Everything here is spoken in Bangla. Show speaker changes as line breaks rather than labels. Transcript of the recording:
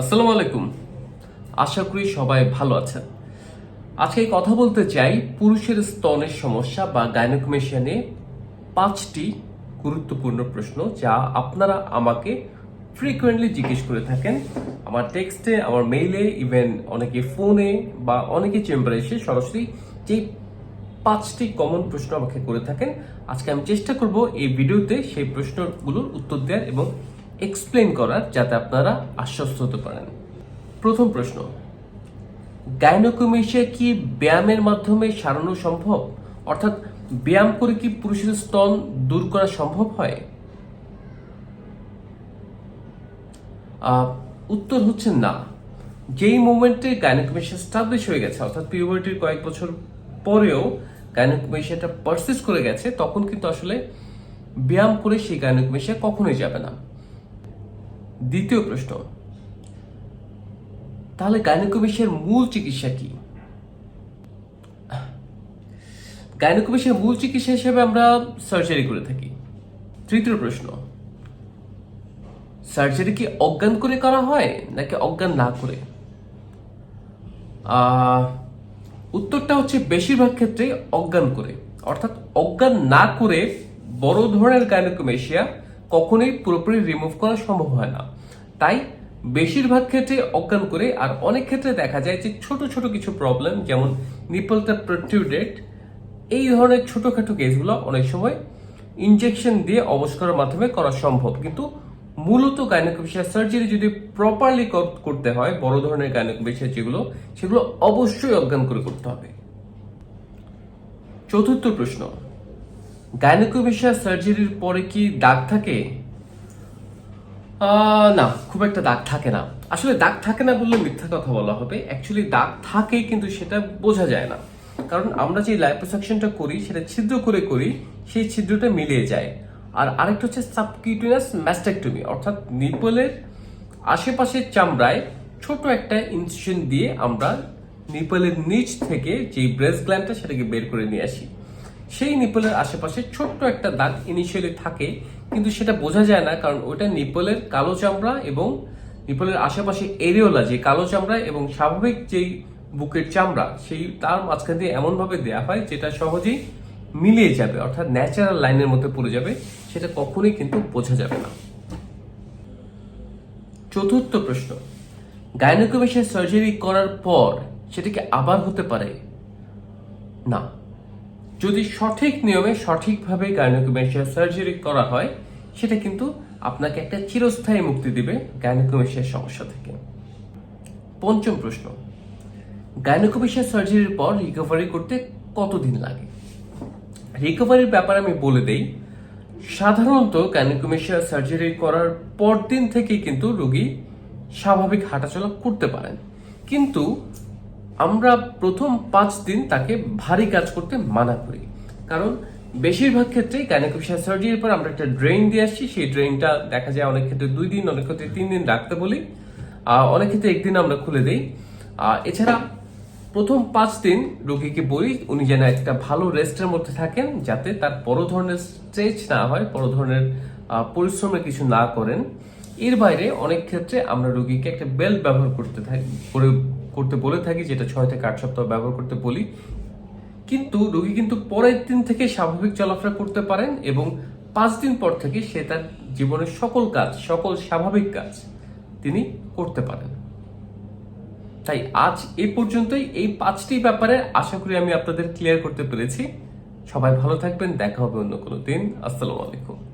আসসালামু আলাইকুম। আশা করি সবাই ভালো আছেন। আজকে কথা বলতে চাই, পুরুষের স্তনের সমস্যা বা গাইনোকমেশিয়া পাঁচটি গুরুত্বপূর্ণ প্রশ্ন যা আপনারা আমাকে ফ্রিকোয়েন্টলি জিজ্ঞেস করে থাকেন। আমার টেক্সটে আমার মেইলে ইভেন অনেকে ফোনে বা অনেকে চেম্বারে এসে সরাসরি যেই পাঁচটি কমন প্রশ্ন আমাকে করে থাকেন, আজকে আমি চেষ্টা করব এই ভিডিওতে সেই প্রশ্নগুলোর উত্তর দেওয়ার এবং এক্সপ্লেন করার যাতে আপনারা আশ্বস্ত হতে পারেন। প্রথম প্রশ্ন গাইনোকমেশিয়া কি ব্যায়ামের মাধ্যমে সারানো সম্ভব? অর্থাৎ ব্যায়াম করে কি পুরুষের স্তন দূর করা সম্ভব হয়? উত্তর হচ্ছে না। যেই মোমেন্টে গাইনোকমেশিয়া স্টাবলিশ হয়ে গেছে, অর্থাৎ পিউবার্টির কয়েক বছর পরেও গাইনোকমেশিয়াটা পারসিস করে গেছে, তখন কিন্তু আসলে ব্যায়াম করে সেই গাইনোকমেশিয়া কখনোই যাবে না। দ্বিতীয় প্রশ্ন। তাহলে গাইনোকমেশিয়ার মূল চিকিৎসা কি? গাইনোকমেশিয়ার মূল চিকিৎসা হিসেবে আমরা সার্জারি করে থাকি। তৃতীয় প্রশ্ন। সার্জারি কি অজ্ঞান করে করা হয় নাকি অজ্ঞান না করে? উত্তরটা হচ্ছে বেশিরভাগ ক্ষেত্রে অজ্ঞান করে। অর্থাৎ অজ্ঞান না করে বড় ধরনের গাইনোকমেশিয়া কখনোই পুরোপুরি রিমুভ করা সম্ভব হয় না। তাই বেশিরভাগ ক্ষেত্রে অজ্ঞান করে আর অনেক ক্ষেত্রে দেখা যায় যে ছোট ছোট কিছু প্রবলেম যেমন নিপলটা প্রটিউডেট এই ধরনের ছোটোখাটো কেসগুলো অনেক সময় ইনজেকশন দিয়ে অবশ করার মাধ্যমে করা সম্ভব। কিন্তু মূলত গাইনোকমেশিয়া সার্জারি যদি প্রপারলি করতে হয়, বড় ধরনের গাইনোকমেশিয়া যেগুলো, সেগুলো অবশ্যই অজ্ঞান করে করতে হবে। চতুর্থ প্রশ্ন গাইনোকমেশিয়া সার্জারির পরে কি দাগ থাকে? না, খুব একটা দাগ থাকে না। আসলে দাগ থাকে না বললে মিথ্যা কথা বলা হবে। অ্যাকচুয়ালি দাগ থাকে কিন্তু সেটা বোঝা যায় না। কারণ আমরা যে লাইপোসাকশনটা করি, সেটা ছিদ্র করে করি, সেই ছিদ্রটা মিলিয়ে যায়। আর আরেকটা হচ্ছে সাবকিউটিনাস ম্যাস্টেকটমি অর্থাৎ নিপলের আশেপাশের চামড়ায় ছোট একটা ইনসিশন দিয়ে আমরা নিপলের নিচ থেকে যে ব্রেস্ট গ্ল্যান্ডটা সেটাকে বের করে নিয়ে আসি। সেই নিপলের আশেপাশে ছোট্ট একটা দাগ ইনিশিয়ালি থাকে, কিন্তু সেটা বোঝা যায় না, কারণ ওটা নিপলের কালো চামড়া এবং নিপলের আশেপাশে এরিওলা, যে কালো চামড়া এবং স্বাভাবিক যেই বুকের চামড়া, সেই তার মাঝখান দিয়ে এমন ভাবে দেওয়া হয় যেটা সহজেই মিলিয়ে যাবে, অর্থাৎ ন্যাচারাল লাইনের মধ্যে পড়ে যাবে, সেটা কখনোই কিন্তু বোঝা যাবে না। চতুর্থ প্রশ্ন গাইনোকমেশিয়া সার্জারি করার পর সেটা কি আবার হতে পারে? না। যদি সঠিক নিয়মে সঠিকভাবে গাইনোকমেশিয়া সার্জারি করা হয়, সেটা কিন্তু আপনাকে একটা চিরস্থায়ী মুক্তি দিবে গাইনোকমেশিয়ার সমস্যা থেকে। পঞ্চম প্রশ্ন গাইনোকমেশিয়া সার্জারির পর রিকভারি করতে কতদিন লাগে? রিকভারির ব্যাপারে আমি বলে দেই, সাধারণত গাইনোকমেশিয়া সার্জারি করার পর দিন থেকেই কিন্তু রোগী স্বাভাবিক হাঁটাচলা করতে পারেন। কিন্তু আমরা প্রথম পাঁচ দিন তাকে ভারী কাজ করতে মানা করি। কারণ বেশিরভাগ ক্ষেত্রেই গাইনোকমেশিয়া সার্জারির পর আমরা একটা ড্রেন দিয়ে আসছি। সেই ড্রেনটা দেখা যায় অনেক ক্ষেত্রে দুই দিন অনেক ক্ষেত্রে তিন দিন রাখতে বলি। অনেক ক্ষেত্রে একদিন আমরা খুলে দিই। এছাড়া প্রথম পাঁচ দিন রোগীকে বলি উনি যেন একটা ভালো রেস্টের মধ্যে থাকেন যাতে তার বড় ধরনের স্ট্রেচ না হয় বড় ধরনের আহ, পরিশ্রমের কিছু না করেন। এর বাইরে অনেক ক্ষেত্রে আমরা রোগীকে একটা বেল্ট ব্যবহার করতে থাকি করে করতে বলে থাকি, যেটা ছয় থেকে আট সপ্তাহ ব্যবহার করতে বলি। কিন্তু রোগী কিন্তু পরের দিন থেকে স্বাভাবিক চলাফেরা করতে পারেন এবং পাঁচ দিন পর থেকে সে তার জীবনের সকল কাজ, সকল স্বাভাবিক কাজ তিনি করতে পারেন। তাই আজ এ পর্যন্তই। এই পাঁচটি ব্যাপারে আশা করি আমি আপনাদের ক্লিয়ার করতে পেরেছি। সবাই ভালো থাকবেন, দেখা হবে অন্য কোনো দিন। আসসালামু আলাইকুম।